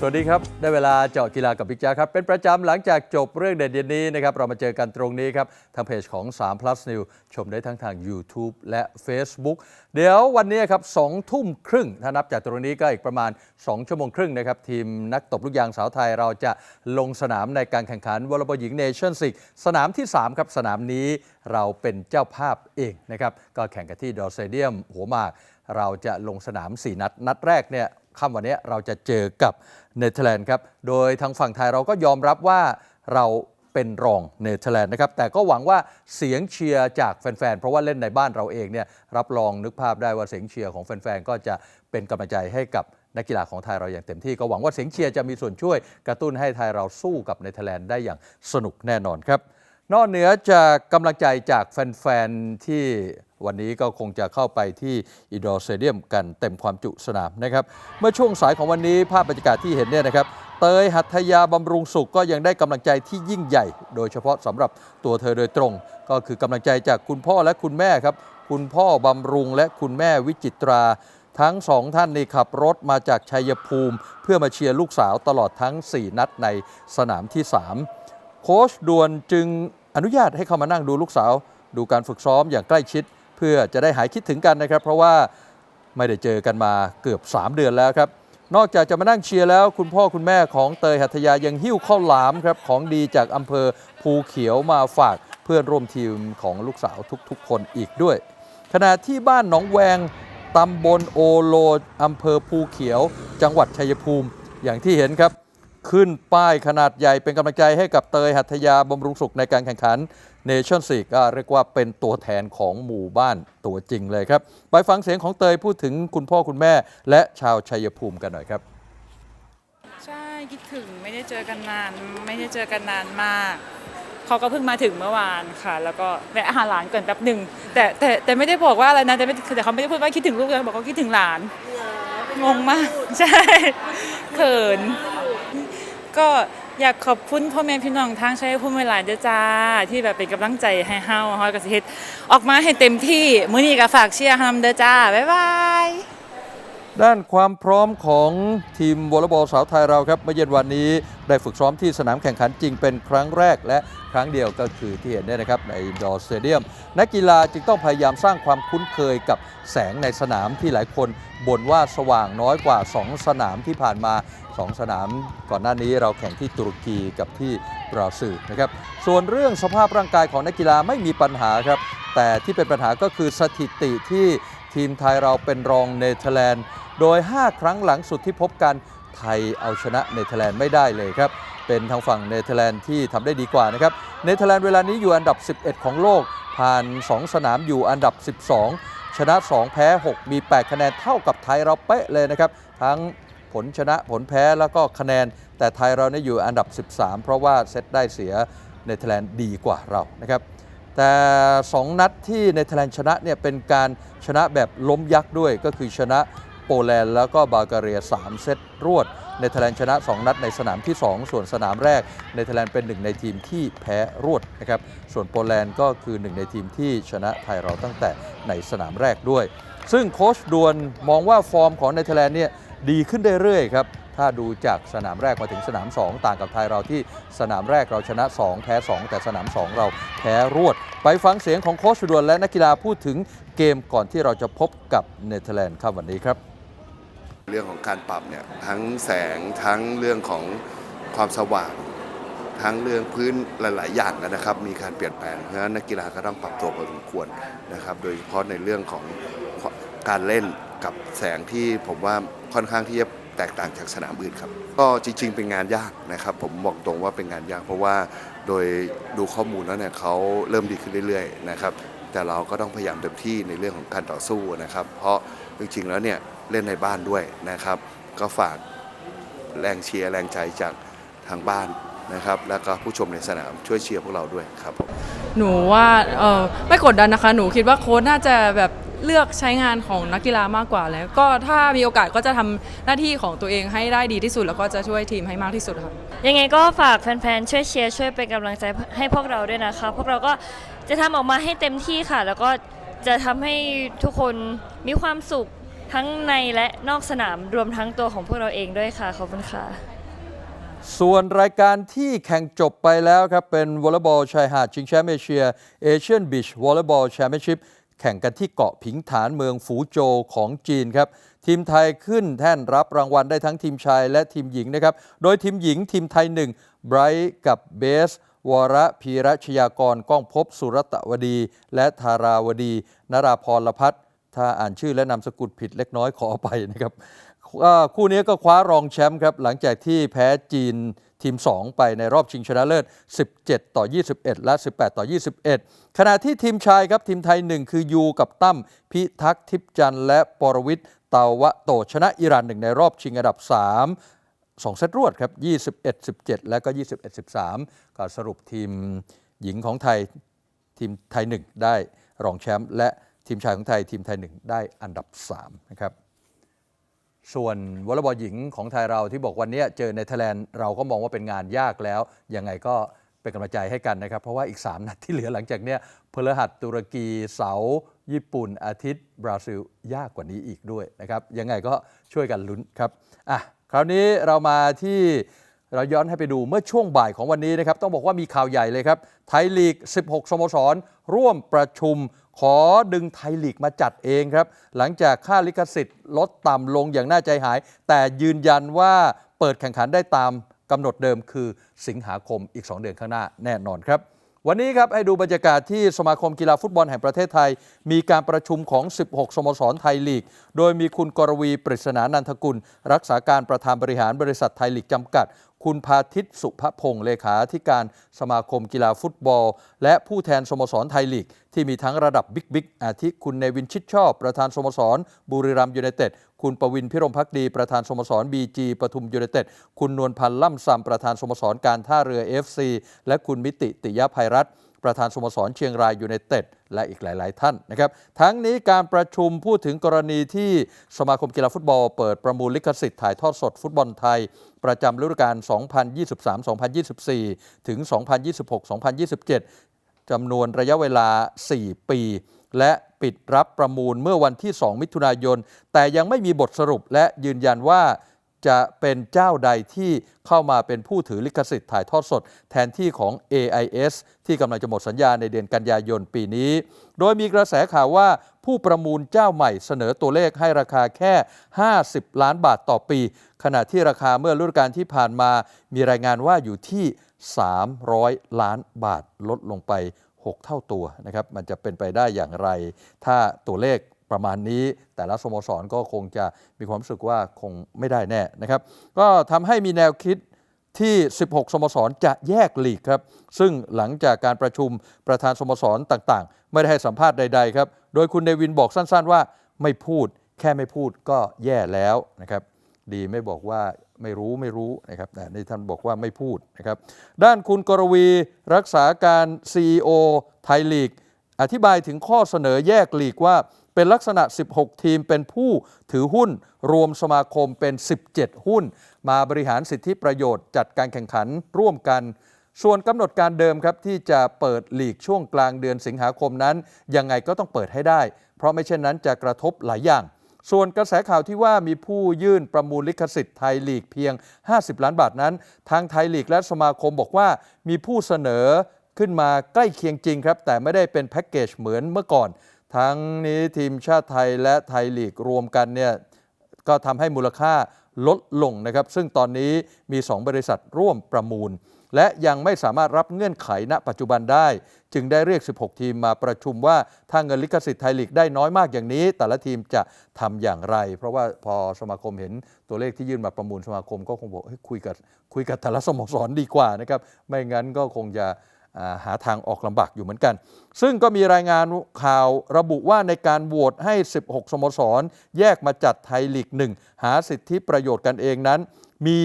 สวัสดีครับ ได้เวลาเจาะกีฬากับบิ๊กจ้าครับ เป็นประจำหลังจากจบเรื่องเด่นเย็นนี้นะครับ เรามาเจอกันตรงนี้ครับ ทางเพจของ 3 plus new ชมได้ทั้งทาง YouTube และ Facebook เดี๋ยววันนี้ครับ2ทุ่มครึ่ง ถ้านับจากตรงนี้ก็อีกประมาณ 2 ชั่วโมงครึ่งนะครับ ทีมนักตบลูกยางสาวไทยเราจะลงสนามในการแข่งขันวอลเลย์บอลหญิงเนชั่นส์ลีกสนามที่ 3 ครับสนามนี้เราเป็นเจ้าภาพเองนะครับก็แข่งกันที่ดอร์เซเดียมหัวหมากเราจะลงสนาม 4 นัด นัดแรกเนี่ย ค่ำวันนี้เราจะเจอกับเนเธอร์แลนด์ครับ โดยทางฝั่งไทยเราก็ยอมรับว่าเราเป็นรองเนเธอร์แลนด์นะครับ แต่ก็หวังว่าเสียงเชียร์จากแฟน ๆ เพราะว่าเล่นในบ้านเราเองเนี่ยรับรองนึกภาพได้ว่าเสียงเชียร์ของแฟน ๆ ก็จะเป็นกำลังใจให้กับนักกีฬาของไทยเราอย่างเต็มที่ก็หวังว่าเสียงเชียร์จะมีส่วนช่วยกระตุ้นให้ไทยเราสู้กับเนเธอร์แลนด์ได้อย่างสนุกแน่นอนครับ นอกเหนือจากกำลังใจจากแฟน ๆ ที่วันนี้ก็คงจะเข้าไปที่อินดอร์สเตเดียมกันเต็มความจุสนามนะครับ เมื่อช่วงสายของวันนี้ภาพบรรยากาศที่เห็นเนี่ยนะครับ เตยหัตยาบำรุงสุขก็ยังได้กำลังใจที่ยิ่งใหญ่ โดยเฉพาะสำหรับตัวเธอโดยตรง ก็คือกำลังใจจากคุณพ่อและคุณแม่ครับ คุณพ่อบำรุงและคุณแม่วิจิตรา ทั้งสองท่านนี่ขับรถมาจากชัยภูมิ เพื่อมาเชียร์ลูกสาวตลอดทั้ง 4 นัดในสนามที่ 3 โค้ชด่วนจึงอนุญาตให้เข้ามานั่งดูลูกสาว ดูการฝึกซ้อมอย่างใกล้ชิด เพื่อจะได้หายคิดถึงกันนะครับ เพราะว่าไม่ได้เจอกันมาเกือบ 3 เดือนแล้วครับ นอกจากจะมานั่งเชียร์แล้ว คุณพ่อคุณแม่ของเตยหัตถยายังหิ้วข้าวหลามครับของดีจากอำเภอภูเขียวมาฝากเพื่อนร่วมทีมของลูกสาวทุกๆ คนอีกด้วย ขณะที่บ้านหนองแวงตำบลโอโลอำเภอภูเขียว จังหวัดชัยภูมิ อย่างที่เห็นครับ ขึ้นป้ายขนาดใหญ่เป็นกำลังใจให้กับเตยหัตถยาบำรุงสุขในการแข่งขันเนชั่นซีก็เรียกว่าเป็นตัวแทนของหมู่บ้านตัวจริงเลยครับ ไปฟังเสียงของเตยพูดถึงคุณพ่อคุณแม่ และชาวชัยภูมิกันหน่อยครับ ใช่คิดถึงไม่ได้เจอกันนาน ไม่ได้เจอกันนานมาก เขาก็เพิ่งมาถึงเมื่อวานค่ะ แล้วก็แวะอาหารหลานก่อนแป๊บหนึ่งแต่แต่แต่ไม่ได้บอกว่าอะไรนะแต่ไม่แต่เขาไม่ได้พูดว่าคิดถึงลูกเลยบอกเขาคิดถึงหลานงงมาก ใช่เขิน ก็อยากขอบคุณพ่อแม่พี่น้องทางชัยภูมิหลายเด้อจ้า ที่แบบเป็นกำลังใจให้เฮาเฮาก็สิเฮ็ดออกมาให้เต็มที่ มื้อนี้ก็ฝากเชียร์เฮานำเด้อจ้า บ๊ายบาย ด้านความพร้อมของทีมวอลเลย์บอลสาวไทยเราครับเมื่อเย็นวันนี้ได้ฝึกซ้อมที่สนามแข่งขันจริงเป็นครั้งแรกและครั้งเดียวก็คือที่เห็นเนี่ยนะครับในดอร์สเตเดียม นักกีฬาจึงต้องพยายามสร้างความคุ้นเคยกับแสงในสนามที่หลายคนบ่นว่าสว่างน้อยกว่า 2 สนามที่ผ่านมา 2 สนามก่อนหน้านี้เราแข่งที่ตุรกีกับที่บราซิลนะครับส่วนเรื่องสภาพร่างกายของนักกีฬาไม่มีปัญหาครับ แต่ที่เป็นปัญหาก็คือสถิติที่ทีมไทยเราเป็นรองเนเธอร์แลนด์ โดย 5 ครั้งหลังสุดที่พบกันไทยเอาชนะเนเธอร์แลนด์ไม่ได้เลยครับ เป็นทางฝั่งเนเธอร์แลนด์ที่ทำได้ดีกว่านะครับเนเธอร์แลนด์เวลานี้อยู่อันดับ 11 ของโลก ผ่าน 2 สนามอยู่อันดับ 12 ชนะ 2 แพ้ 6 มี 8 คะแนนเท่ากับไทยเราเป๊ะเลยนะครับ ทั้ง ลชนะผลแพ้แล้วก็คะแนน แต่ไทยเราเนี่ยอยู่อันดับ 13 เพราะว่าเซตได้เสียเนเธอร์แลนด์ดีกว่าเรานะครับแต่ 2 นัดที่เนเธอร์แลนด์ชนะเนี่ยเป็นการชนะแบบล้มยักษ์ด้วยก็คือชนะโปแลนด์แล้วก็บัลกเรีย 3 เซตรวดเนเธอร์แลนด์ชนะ 2 นัดในสนามที่ 2 ส่วนสนามแรกเนเธอร์แลนด์เป็นหนึ่งในทีมที่แพ้รวดนะครับส่วนโปแลนด์ก็คือหนึ่งในทีมที่ชนะไทยเราตั้งแต่ในสนามแรกด้วย ซึ่งโค้ชดวนมองว่าฟอร์มของเนเธอร์แลนด์เนี่ย ดีขึ้นเรื่อยๆครับ ถ้าดูจากสนามแรกมาถึงสนาม 2 ต่างกับไทยเราที่สนามแรกเราชนะ 2 แพ้ 2 แต่สนาม 2 เราแพ้รวด ไปฟังเสียงของโค้ชดวนและนักกีฬาพูดถึงเกมก่อนที่เราจะพบกับเนเธอร์แลนด์ครับวันนี้ครับเรื่องของการปรับเนี่ยทั้งแสงทั้งเรื่องของความสว่าง ทั้งเรื่องพื้นหลาย ๆ อย่างนะครับ มีการเปลี่ยนแปลงเพราะฉะนั้นนักกีฬาก็ต้องปรับตัวพอสมควรนะครับ โดยเฉพาะในเรื่องของการเล่น กับแสงที่ผมว่าค่อนข้างที่จะแตกต่างจากสนามอื่นครับ ก็จริง ๆ เป็นงานยากนะครับ ผมบอกตรงว่าเป็นงานยาก เพราะว่าโดยดูข้อมูลแล้วเนี่ยเขาเริ่มดีขึ้นเรื่อยๆนะครับแต่เราก็ต้องพยายามเต็มที่ในเรื่องของการต่อสู้นะครับ เพราะจริงๆแล้วเนี่ยเล่นในบ้านด้วยนะครับ ก็ฝากแรงเชียร์แรงใจจากทางบ้านนะครับ แล้วก็ผู้ชมในสนามช่วยเชียร์พวกเราด้วยครับผมหนูว่าเออไม่กดดันนะคะ หนูคิดว่าโค้ชน่าจะแบบ เลือกใช้งานของนักกีฬามากกว่าแล้ว ก็ถ้ามีโอกาสก็จะทำหน้าที่ของตัวเองให้ได้ดีที่สุด แล้วก็จะช่วยทีมให้มากที่สุดค่ะ ยังไงก็ฝากแฟนๆ ช่วยเชียร์ช่วยเป็นกำลังใจให้พวกเราด้วยนะคะ พวกเราก็จะทำออกมาให้เต็มที่ค่ะ แล้วก็จะทำให้ทุกคนมีความสุขทั้งในและนอกสนามรวมทั้งตัวของพวกเราเองด้วยค่ะ ขอบคุณค่ะ ส่วนรายการที่แข่งจบไปแล้วครับ เป็นวอลเลย์บอลชายหาดชิงแชมป์เอเชียเอเชียนบีชวอลเลย์บอลแชมเปี้ยนชิพ แข่งกันที่เกาะผิงฐานเมืองฝูโจวของจีนครับทีมไทยขึ้นแท่นรับรางวัลได้ทั้งทีมชายและทีมหญิงนะครับ โดยทีมหญิงทีมไทยหนึ่งไบรท์กับเบส วรพีรชยากรก้องพบสุรตะวดี และธาราวดี นราพรพัฒน์ถ้าอ่านชื่อและนามสกุลผิดเล็กน้อยขออภัยนะครับ คู่นี้ก็คว้ารองแชมป์ครับหลังจากที่แพ้จีน ทีม 2 ไปในรอบชิงชนะเลิศ 17 ต่อ 21 และ 18 ต่อ 21 ขณะที่ทีมชายครับทีมไทย 1 คือยูกับตั้มพิทักษ์ทิพย์จันทร์และปรวิทย์เตาวะโตชนะอิหร่านหนึ่งในรอบชิงอันดับ 3 2 เซตรวดครับ 21 17 และก็ 21 13 ก็สรุปทีมหญิงของไทยทีมไทย 1 ได้รองแชมป์และทีมชายของไทยทีมไทย 1 ได้อันดับ 3 นะครับ ส่วนวอลเลย์บอลหญิงของไทยเราที่บอกวันนี้เจอในทแลนด์เราก็มองว่าเป็นงานยากแล้ว ยังไงก็เป็นกำลังใจให้กันนะครับ เพราะว่าอีก 3 นัดที่เหลือหลังจากเนี้ยพฤหัสตุรกีเสาญี่ปุ่น อาทิตย์ บราซิล ยากกว่านี้อีกด้วยนะครับ ยังไงก็ช่วยกันลุ้นครับอะคราวนี้เรามาที่เราย้อนให้ไปดูเมื่อช่วงบ่ายของวันนี้นะครับ ต้องบอกว่ามีข่าวใหญ่เลยครับ ไทยลีก 16 สโมสร ร่วมประชุม ขอดึงไทยลีกมาจัดเองครับ หลังจากค่าลิขสิทธิ์ลดต่ำลงอย่างน่าใจหาย แต่ยืนยันว่าเปิดแข่งขันได้ตามกำหนดเดิมคือสิงหาคมอีก 2 เดือนข้างหน้าแน่นอนครับ วันนี้ครับให้ดูบรรยากาศที่สมาคมกีฬาฟุตบอลแห่งประเทศไทย มีการประชุมของ 16 สโมสรไทยลีก โดยมีคุณกรวีปริศนานันทกุล รักษาการประธานบริหารบริษัทไทยลีกจำกัด คุณพาทิตสุภพงศ์เลขาธิการสมาคมกีฬาฟุตบอล และผู้แทนสโมสรไทยลีก ที่มีทั้งระดับบิ๊กบิ๊กอาทิคุณเนวินชิดชอบ ประธานสโมสร บุรีรัมย์ยูไนเต็ดคุณประวินพิรมพักดี ประธานสโมสรบีจีปทุมยูไนเต็ดคุณนวลพันธ์ล่ำซำประธานสโมสรการท่าเรือ FC และคุณมิติติยภัยรัตน์ ประธานสโมสรเชียงรายยูไนเต็ดและอีกหลาย ๆ ท่านนะครับ ทั้งนี้การประชุมพูดถึงกรณีที่สมาคมกีฬาฟุตบอลเปิดประมูลลิขสิทธิ์ถ่ายทอดสดฟุตบอลไทย ประจำฤดูกาล 2023-2024 ถึง 2026-2027 จำนวนระยะเวลา 4 ปี และปิดรับประมูลเมื่อวันที่ 2 มิถุนายน แต่ยังไม่มีบทสรุปและยืนยันว่า จะเป็นเจ้าใดที่เข้ามาเป็นผู้ถือลิขสิทธิ์ถ่ายทอดสด แทนที่ของ AIS ที่กำลังจะหมดสัญญาในเดือนกันยายนปีนี้ โดยมีกระแสข่าวว่าผู้ประมูลเจ้าใหม่เสนอตัวเลขให้ราคาแค่ 50 ล้านบาทต่อปี ขณะที่ราคาเมื่อฤดูกาลที่ผ่านมา มีรายงานว่าอยู่ที่ 300 ล้านบาทลดลงไป 6 เท่าตัวนะครับ มันจะเป็นไปได้อย่างไร ถ้าตัวเลข ประมาณนี้ แต่ละสโมสรก็คงจะมีความรู้สึกว่าคงไม่ได้แน่นะครับ ก็ทำให้มีแนวคิดที่ 16 สโมสรจะแยกลีกครับ ซึ่งหลังจากการประชุมประธานสโมสรต่างๆ ไม่ได้ให้สัมภาษณ์ใดๆครับ โดยคุณเนวินบอกสั้นๆว่าไม่พูด แค่ไม่พูดก็แย่แล้วนะครับ ดีไม่บอกว่าไม่รู้ไม่รู้นะครับแต่ในท่านบอกว่าไม่พูดนะครับ ด้านคุณกรวีรักษาการ CEO ไทยลีก อธิบายถึงข้อเสนอแยกลีกว่า เป็นลักษณะ 16 ทีมเป็นผู้ถือหุ้นรวมสมาคมเป็น 17 หุ้น มาบริหารสิทธิประโยชน์จัดการแข่งขันร่วมกัน ส่วนกำหนดการเดิมครับที่จะเปิดลีกช่วงกลางเดือนสิงหาคมนั้น ยังไงก็ต้องเปิดให้ได้ เพราะไม่เช่นนั้นจะกระทบหลายอย่างส่วนกระแสข่าวที่ว่ามีผู้ยื่นประมูลลิขสิทธิ์ไทยลีกเพียง 50 ล้านบาทนั้น ทางไทยลีกและสมาคมบอกว่ามีผู้เสนอขึ้นมาใกล้เคียงจริงครับ แต่ไม่ได้เป็นแพ็กเกจเหมือนเมื่อก่อน ทั้งนี้ทีมชาติไทยและไทยลีกรวมกันเนี่ยก็ทำให้มูลค่าลดลงนะครับ ซึ่งตอนนี้มี 2 บริษัทร่วมประมูล และยังไม่สามารถรับเงื่อนไขณปัจจุบันได้ จึงได้เรียก 16 ทีมมาประชุมว่า ถ้าเงินลิขสิทธิ์ไทยลีกได้น้อยมากอย่างนี้ แต่ละทีมจะทำอย่างไร เพราะว่าพอสมาคมเห็นตัวเลขที่ยื่นมาประมูลสมาคมก็คงบอกคุยกับคุยกับแต่ละสโมสรดีกว่านะครับไม่งั้นก็คงจะ หาทางออกลำบากอยู่เหมือนกัน ซึ่งก็มีรายงานข่าวระบุว่าในการโหวตให้ 16 สโมสร แยกมาจัดไทยลีกหนึ่งหาสิทธิประโยชน์กันเองนั้น มี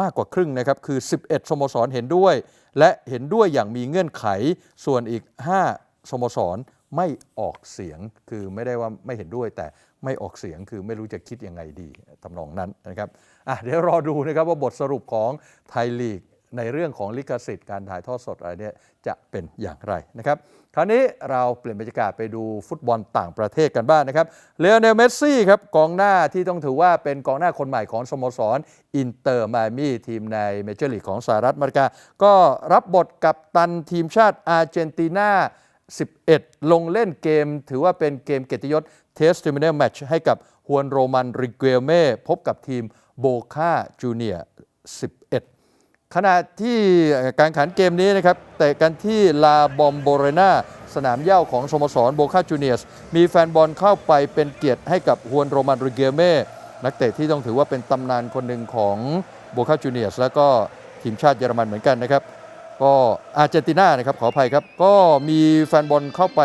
มากกว่าครึ่งนะครับ คือ 11 สโมสรเห็นด้วย และเห็นด้วยอย่างมีเงื่อนไข ส่วนอีก 5 สโมสรไม่ออกเสียง คือไม่ได้ว่าไม่เห็นด้วย แต่ไม่ออกเสียง คือไม่รู้จะคิดยังไงดีทำนองนั้นนะครับอะเดี๋ยวรอดูนะครับว่าบทสรุปของไทยลีก ในเรื่องของลิขสิทธิ์การถ่ายทอดสดอะไรเนี่ยจะเป็นอย่างไรนะครับคราวนี้เราเปลี่ยนบรรยากาศไปดูฟุตบอลต่างประเทศกันบ้างนะครับเลโอเนลเมสซี่ครับกองหน้าที่ต้องถือว่าเป็นกองหน้าคนใหม่ของสโมสรอินเตอร์ม a มี่ทีมในเมเจอร์ลีกของสหรัฐอเมริกา ก็รับบทกับตันทีมชาติอาร์เจนตินา11 ลงเล่นเกม ถือว่าเป็นเกมเกียรติยศเทสติมิเนลแมตช์ให้กับฮวนโรมันริเกลเม่พบกับทีมโบคาจูเนีย11 ขณะที่การแขันเกมนี้นะครับเตะกันที่ลาบอมโบเรนาสนามเย้าของสโมสรโบคาจูเนียส มีแฟนบอลเข้าไปเป็นเกียรติให้กับฮวนโรมันริเกเม่นักเตะที่ต้องถือว่าเป็นตำนานคนหนึ่งของโบคาจูเนียส แล้วก็ทีมชาติเยอรมันเหมือนกันนะครับ ก็อาร์เจนตินานะครับขออภัยครับ ก็มีแฟนบอลเข้าไป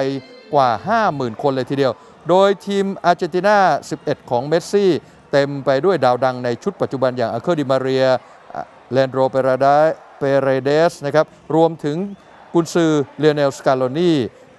กว่า 50,000 คนเลยทีเดียว โดยทีมอาร์เจนตินา 11 ของเมสซี่ เต็มไปด้วยดาวดังในชุดปัจจุบันอย่างอาเคอร์ดิมาเรีย เลนโดเปราดาเปเรเดสนะครับรวมถึงกุนซือเลเนลสกาโลนี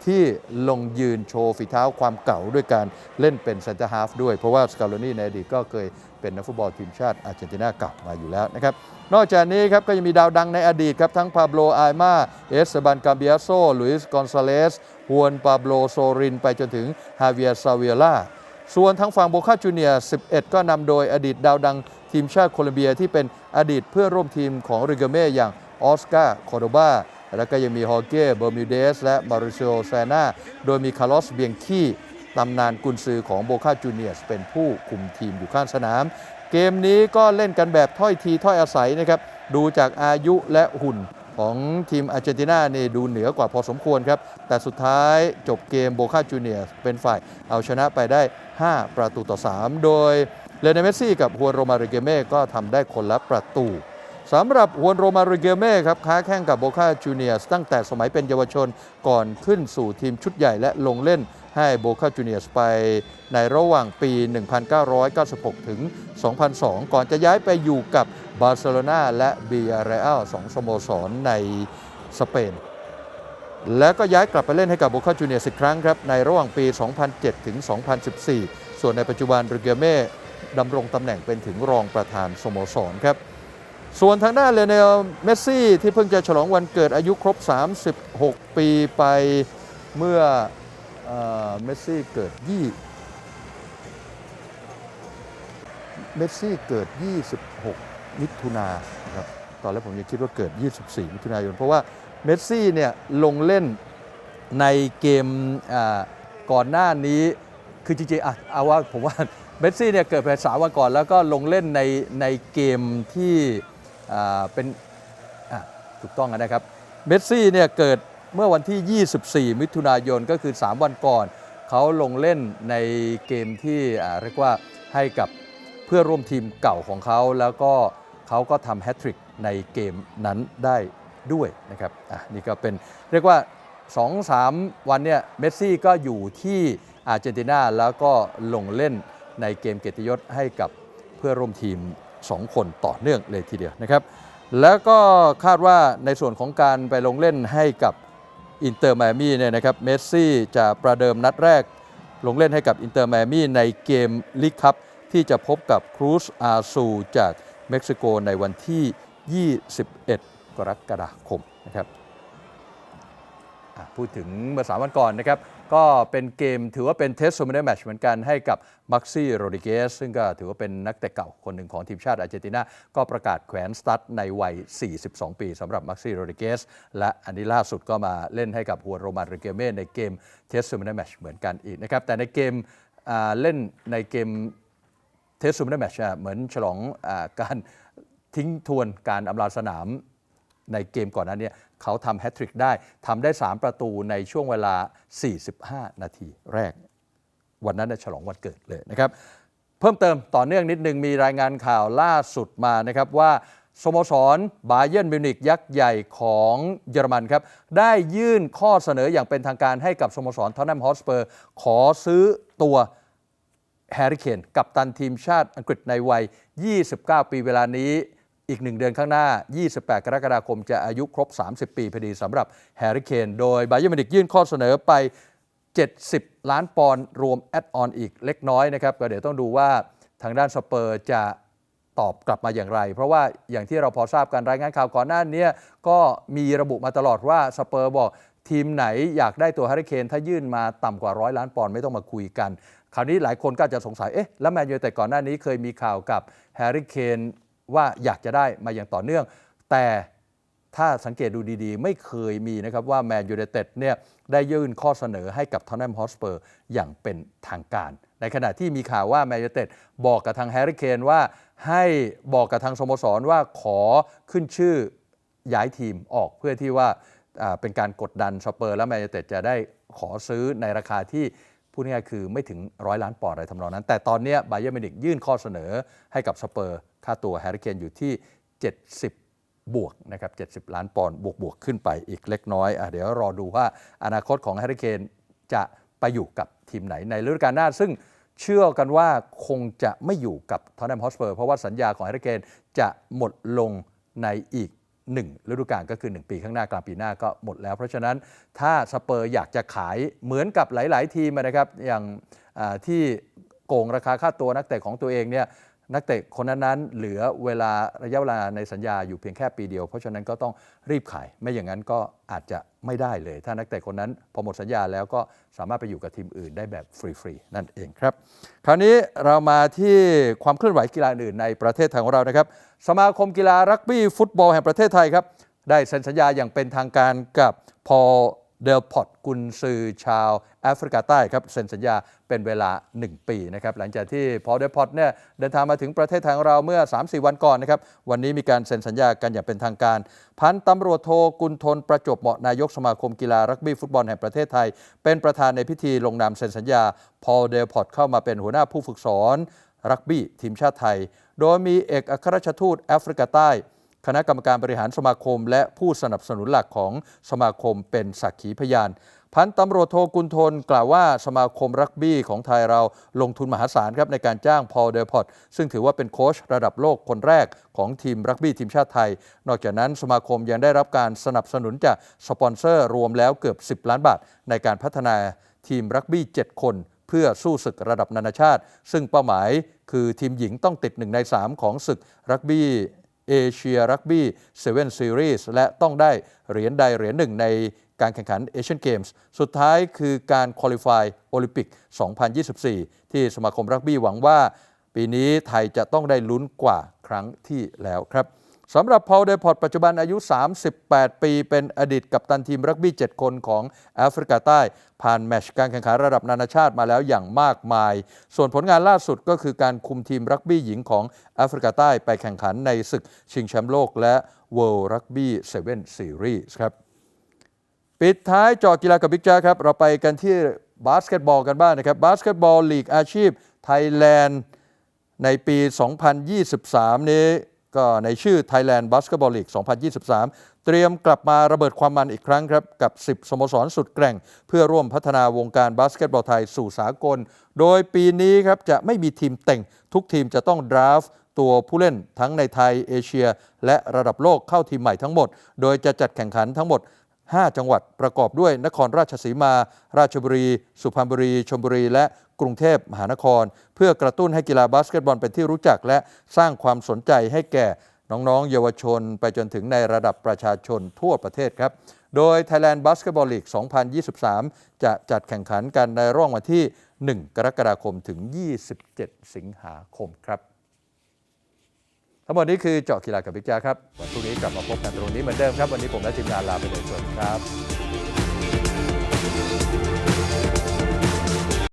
ที่ลงยืนโชว์ฝีเท้าความเก่าด้วยการเล่นเป็นเซนเตอร์ฮาฟด้วย เพราะว่าสกาโลนีในอดีตก็เคยเป็นนักฟุตบอลทีมชาติอาร์เจนตินาเก่ามาอยู่แล้วนะครับนอกจากนี้ครับก็ยังมีดาวดังในอดีตครับ ทั้งปาโบลอามาเอสบันกาเบียโซลุยส์กอนซาเลสฮวนปาโบลโซริน ไปจนถึงฮาเวียซาเวียล่าส่วนทางฝั่งโบคาจูเนียร์11 ก็นำโดยอดีตดาวดัง ทีมชาติโคลอมเบียที่เป็นอดีตเพื่อนร่วมทีมของริเกเม่อย่างออสการ์คอโดบาแล้วก็ยังมีฮอร์เก้เบอร์มิวเดส และมาริโอแซนาโดยมีคาร์ลอสเบียงคีตำนานกุนซือของโบคาจูเนียร์เป็นผู้คุมทีมอยู่ข้างสนาม เกมนี้ก็เล่นกันแบบถ้อยทีถ้อยอาศัยนะครับดูจากอายุและหุ่นของทีมอาร์เจนตินาเนี่ดูเหนือกว่าพอสมควรครับ แต่สุดท้ายจบเกมโบคาจูเนียร์เป็นฝ่ายเอาชนะไปได้ 5 ประตูต่อ 3 โดย เลเนเมสซี่กับฮวนโรมาริเกเม่ก็ทำได้คนละประตูสำหรับฮวนโรมาริเกเม่ครับค้าแข่งกับโบคาจูเนียร์ตั้งแต่สมัยเป็นเยาวชนก่อนขึ้นสู่ทีมชุดใหญ่และลงเล่นให้โบคาจูเนียร์ไปในระหว่างปี 1996 ถึง 2002 ก่อนจะย้ายไปอยู่กับบาร์เซโลนาและเบียร์เรอัลสองสโมสรในสเปน แล้วก็ย้ายกลับไปเล่นให้กับโบคาจูเนียร์อีกครั้งครับในระหว่างปี 2007 ถึง 2014 ส่วนในปัจจุบันริเกเม่ ดำรงตำแหน่งเป็นถึงรองประธานสโมสรครับ ส่วนทางด้านเลเนลเมสซี่ที่เพิ่งจะฉลองวันเกิดอายุครบ 36 ปีไปเมื่อเอเมสซี่เกิด2เมสซี่เกิด 26 มิถุนายนครับ ตอนแรกผมยังคิดว่าเกิด 24 มิถุนายน เพราะว่าเมสซี่เนี่ยลงเล่นในเกมก่อนหน้านี้ คือจริงๆอะเอาว่าผมว่า เมสซี่เนี่ยเกิดไปสาวันก่อน แล้วก็ลงเล่นในในเกมที่อ่าเป็นอะถูกต้องนะครับเมสซี่เนี่ยเกิดเมื่อวันที่ 24 มิถุนายนก็คือ 3 วันก่อน เขาลงเล่นในเกมที่อ่าเรียกว่าให้กับเพื่อร่วมทีมเก่าของเขา แล้วก็เขาก็ทำแฮตทริกในเกมนั้นได้ด้วยนะครับอะนี่ก็เป็นเรียกว่า 2-3 วันเนี่ยเมสซี่ก็อยู่ที่อาร์เจนตินาแล้วก็ลงเล่น ในเกมเกียรติยศให้กับเพื่อร่วมทีม 2 คนต่อเนื่องเลยทีเดียวนะครับ แล้วก็คาดว่าในส่วนของการไปลงเล่นให้กับอินเตอร์ม a มี่เนี่ยนะครับเมสซี่จะประเดิมนัดแรก ลงเล่นให้กับอินเตอร์ม a มี่ในเกมลีกคัพที่จะพบกับครูสอาซูจากเม็กซิโกในวันที่ 21 กรกฎาคมนะครับ พูดถึงเมื่อสามวันก่อนนะครับ ก็เป็นเกมถือว่าเป็นเทสโซมิเนแมชเหมือนกันให้กับมักซี่โรดิเกสซึ่งก็ถือว่าเป็นนักเตะเก่าคนหนึ่งของทีมชาติอาร์เจนตินา ก็ประกาศแขวนสตั๊ดในวัย 42 ปีสำหรับมักซี่โรดิเกสและอันนี้ล่าสุดก็มาเล่นให้กับฮัวโรมันริเกเม่ในเกมเทสโซมิเนแมชเหมือนกันอีกนะครับ แต่ในเกมเล่นในเกมเทสซูมได้แมชเหมือนฉลองอการทิ้งทวนการอำลาสนามในเกมก่อนนั้นเนี่ย เขาทำแฮตทริกได้ทำได้ 3 ประตูในช่วงเวลา 45 นาทีแรก วันนั้นเฉลองวันเกิดเลยนะครับ เพิ่มเติมต่อเนื่องนิดนึงมีรายงานข่าวล่าสุดมานะครับว่าสโมสรบาเยิร์นมิวนิกยักษ์ใหญ่ของเยอรมันครับ ได้ยื่นข้อเสนออย่างเป็นทางการให้กับสโมสรทอตแนมฮอสเปอร์ ขอซื้อตัวแฮร์รี่เคน กับตันทีมชาติอังกฤษในวัย 29 ปีเวลานี้ อีกหนึ่งเดือนข้างหน้า 28 กรกฎาคมจะอายุครบ 30 ปีพอดีสำหรับแฮร์รี่เคนโดยบาเยอร์มินิกยื่นข้อเสนอไป 70 ล้านปอนด์รวมแอดออนอีกเล็กน้อยนะครับก็เดี๋ยวต้องดูว่าทางด้านสเปอร์จะตอบกลับมาอย่างไร เพราะว่าอย่างที่เราพอทราบการรายงานข่าวก่อนหน้านี้ก็มีระบุมาตลอดว่าสเปอร์บอกทีมไหนอยากได้ตัวแฮร์รี่เคนถ้ายื่นมาต่ำกว่าร้อยล้านปอนด์ไม่ต้องมาคุยกัน คราวนี้หลายคนก็อาจจะสงสัยเอ๊ะแล้วแมนยูแต่ก่อนหน้านี้เคยมีข่าวกับแฮร์รี่เคน ว่าอยากจะได้มาอย่างต่อเนื่อง แต่ถ้าสังเกตดูดีๆ ไม่เคยมีนะครับว่าแมนยูไนเต็ดเนี่ยได้ยื่นข้อเสนอให้กับทอนแนมฮอสเปอร์อย่างเป็นทางการ ในขณะที่มีข่าวว่าแมนยูไนเต็ดบอกกับทางแฮร์รี่เคนว่าให้บอกกับทางสโมสรว่าขอขึ้นชื่อย้ายทีมออกเพื่อที่ว่าเป็นการกดดันสเปอร์ และแมนยูไนเต็ดจะได้ขอซื้อในราคาที่พูดง่ายๆคือไม่ถึงร้อยล้านปอนด์อะไรทำนองนั้น แต่ตอนนี้บาเยอร์มินิกยื่นข้อเสนอให้กับสเปอร์ ค่าตัวแฮร์รี่เคนอยู่ที่ 70 บวกนะครับ70 ล้านปอนด์บวกบวกขึ้นไปอีกเล็กน้อยอเดี๋ยวรอดูว่าอนาคตของแฮร์รี่เคนจะไปอยู่กับทีมไหนในฤดูกาลหน้า ซึ่งเชื่อกันว่าคงจะไม่อยู่กับทอนแนมฮอสเปอร์เพราะว่าสัญญาของแฮร์รี่เคนจะหมดลงในอีก1ฤดูกาลก็คือ 1 ปีข้างหน้ากลางปีหน้าก็หมดแล้ว เพราะฉะนั้นถ้าสเปอร์อยากจะขายเหมือนกับหลาย ๆ ทีมนะครับ อย่างที่โกงราคาค่าตัวนักเตะของตัวเองเนี่ย นักเตะคนนั้นๆเหลือเวลาระยะเวลาในสัญญาอยู่เพียงแค่ปีเดียว เพราะฉะนั้นก็ต้องรีบขาย ไม่อย่างนั้นก็อาจจะไม่ได้เลย ถ้านักเตะคนนั้นพอหมดสัญญาแล้วก็สามารถไปอยู่กับทีมอื่นได้แบบฟรีๆนั่นเองครับ คราวนี้เรามาที่ความเคลื่อนไหวกีฬาอื่นในประเทศไทยของเรานะครับ สมาคมกีฬารักบี้ฟุตบอลแห่งประเทศไทยครับได้เซ็นสัญญาอย่างเป็นทางการกับพอ เดลพอตกุนซือชาวแอฟริกาใต้ครับเซ็นสัญญาเป็นเวลา 1 ปีนะครับหลังจากที่พอเดลพอตเนี่ยเดินทางมาถึงประเทศไทยของเราเมื่อ 3-4 วันก่อนนะครับวันนี้มีการเซ็นสัญญากันอย่างเป็นทางการ พันตำรวจโทกุลทนประจบเหมาะนายกสมาคมกีฬารักบี้ฟุตบอลแห่งประเทศไทย เป็นประธานในพิธีลงนามเซ็นสัญญา พอเดลพอตเข้ามาเป็นหัวหน้าผู้ฝึกสอนรักบี้ทีมชาติไทย โดยมีเอกอัครราชทูตแอฟริกาใต้ คณะกรรมการบริหารสมาคม และผู้สนับสนุนหลักของสมาคมเป็นสักขีพยาน พันตำรวจโทกุลทนกล่าวว่าสมาคมรักบี้ของไทยเราลงทุนมหาศาลครับในการจ้างพอลเดลพอตซึ่งถือว่าเป็นโค้ชระดับโลกคนแรกของทีมรักบี้ทีมชาติไทย นอกจากนั้นสมาคมยังได้รับการสนับสนุนจากสปอนเซอร์รวมแล้วเกือบ 10 ล้านบาท ในการพัฒนาทีมรักบี้ 7 คนเพื่อสู้ศึกระดับนานาชาติ ซึ่งเป้าหมายคือทีมหญิงต้องติด1ใน 3 ของศึกรักบี้ เอเชียรักบี้เซเว่นซีรีส์และต้องได้เหรียญใดเหรียญหนึ่งในการแข่งขันเอเชียนเกมส์สุดท้ายคือการคุริฟายโอลิมปิก 2024 ที่สมาคมรักบี้หวังว่า ปีนี้ไทยจะต้องได้ลุ้นกว่าครั้งที่แล้วครับ สำหรับพอลเดพอตปัจจุบันอายุ 38 ปี เป็นอดีตกัปตันทีมรักบี้ 7 คนของแอฟริกาใต้ ผ่านแมตช์การแข่งขันระดับนานาชาติมาแล้วอย่างมากมาย ส่วนผลงานล่าสุดก็คือการคุมทีมรักบี้หญิงของแอฟริกาใต้ไปแข่งขันในศึกชิงแชมป์โลกและ World Rugby 7 Series ครับ ปิดท้ายจอกีฬากับบิ๊กจ้าครับ เราไปกันที่บาสเกตบอลกันบ้างนะครับบาสเกตบอลลีกอาชีพไทยแลนด์ในปี 2023 นี้ ก็ในชื่อ Thailand Basketball League 2023 เตรียมกลับมาระเบิดความมันอีกครั้งครับ กับ 10 สโมสรสุดแกร่ง เพื่อร่วมพัฒนาวงการบาสเกตบอลไทยสู่สากล โดยปีนี้ครับจะไม่มีทีมเต่ง ทุกทีมจะต้องดราฟต์ตัวผู้เล่นทั้งในไทยเอเชีย และระดับโลกเข้าทีมใหม่ทั้งหมด โดยจะจัดแข่งขันทั้งหมด 5 จังหวัดประกอบด้วยนครราชสีมา ราชบุรี สุพรรณบุรีชลบุรี และ กรุงเทพมหานคร เพื่อกระตุ้นให้กีฬาบาสเกตบอลเป็นที่รู้จัก และสร้างความสนใจให้แก่น้องๆ เยาวชน ไปจนถึงในระดับประชาชนทั่วประเทศครับ โดย Thailand Basketball League 2023 จะจัดแข่งขันกันในร่วงวันที่ 1 กรกฎาคมถึง 27 สิงหาคมครับทั้งหมดนี้คือเจาะกีฬากับบิ๊กจ้าครับ วันพรุ่งนี้กลับมาพบกันตรงนี้เหมือนเดิมครับ วันนี้ผมและทีมงานลาไปเลยสวัสดีครับ